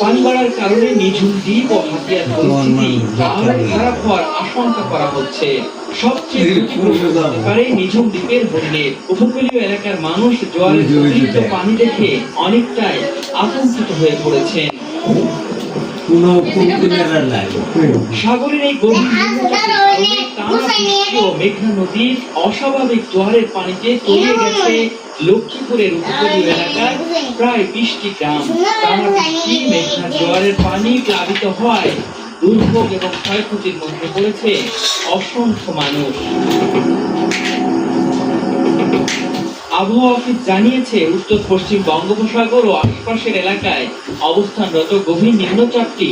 পানি বাড়ার কারণে নিঝুম দ্বীপ ও হাতিয়ার খারাপ হওয়ার আশঙ্কা করা হচ্ছে সবচেয়ে পারে নিঝুম দ্বীপের হরিণের উপকূলীয় এলাকার মানুষ জোয়ারের অতিরিক্ত পানি দেখে অনেকটাই আতঙ্কিত হয়ে পড়েছেন সাগরের এই গভীর ও মেঘনা নদীর অস্বাভাবিক জোয়ারের পানিতে তলিয়ে গেছে লক্ষ্মীপুরের উপকূলীয় এলাকার প্রায় বিশটি গ্রাম। মেঘনা জোয়ারের পানি প্লাবিত হওয়ায় দুর্ভোগ এবং ক্ষয়ক্ষতির মধ্যে পড়েছে অসংখ্য মানুষ। আবহাওয়া অফিস জানিয়েছে উত্তর পশ্চিম বঙ্গোপসাগর ও আশপাশের এলাকায় অবস্থানরত গভীর নিম্নচাপটি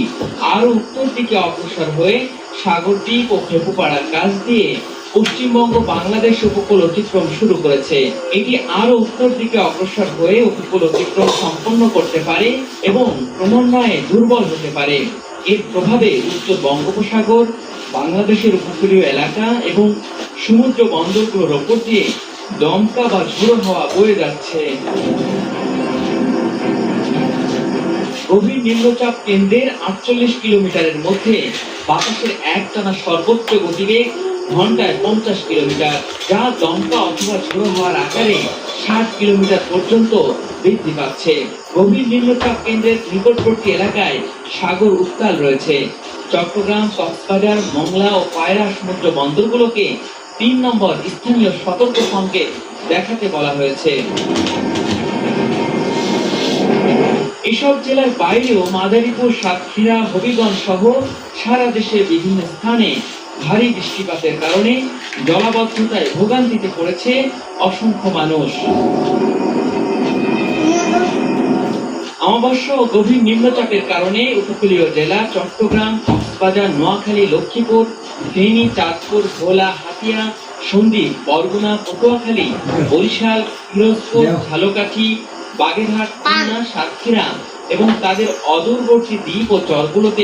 আরও উত্তর দিকে অগ্রসর হয়ে সাগরদ্বীপ ও খেপুপাড়ার কাছ দিয়ে পশ্চিমবঙ্গ বাংলাদেশ উপকূল অতিক্রম শুরু করেছে। এটি আরও উত্তর দিকে অগ্রসর হয়ে উপকূল অতিক্রম সম্পন্ন করতে পারে এবং ক্রমান্বয়ে দুর্বল হতে পারে। এর প্রভাবে উত্তর বঙ্গোপসাগর, বাংলাদেশের উপকূলীয় এলাকা এবং সমুদ্র বন্দরগুলোর ওপর দিয়ে দমকা বা ঝোড়ো হওয়া বয়ে যাচ্ছে। গভীর নিম্নচাপ কেন্দ্রের আটচল্লিশ কিলোমিটারের মধ্যে বাতাসের একটানা সর্বোচ্চ গতিবেগ ঘন্টায় পঞ্চাশ কিলোমিটার, যা দমকা অথবা ঝোড়ো হওয়ার আকারে ষাট কিলোমিটার পর্যন্ত বৃদ্ধি পাচ্ছে। গভীর নিম্নচাপ কেন্দ্রের নিকটবর্তী এলাকায় সাগর উত্তাল রয়েছে। চট্টগ্রাম, কক্সবাজার, মংলা ও পায়রা সমুদ্র বন্দরগুলোকে তিন নম্বর স্থানীয় সতর্ক সংকেত দেখাতে বলা হয়েছে। এসব জেলার বাইরেও মাদারীপুর, সাতক্ষীরা, হবিগঞ্জ সহ সারা দেশে বিভিন্ন স্থানে ভারী বৃষ্টিপাতের কারণে জলাবদ্ধতায় ভোগান্তিতে পড়েছে অসংখ্য মানুষ। অমাবস্যা ও গভীর নিম্নচাপের কারণে উপকূলীয় জেলা চট্টগ্রাম, কক্সবাজার, নোয়াখালী, লক্ষ্মীপুর, ফেনী, চাঁদপুর, ভোলা, হাতিয়া, সন্দ্বীপ, বরগুনা, পটুয়াখালী, বরিশাল পিরোজপুর ঝালকাঠি, বাগেরহাট, খুলনা, সাতক্ষীরা এবং তাদের অদূরবর্তী দ্বীপ ও চরগুলোতে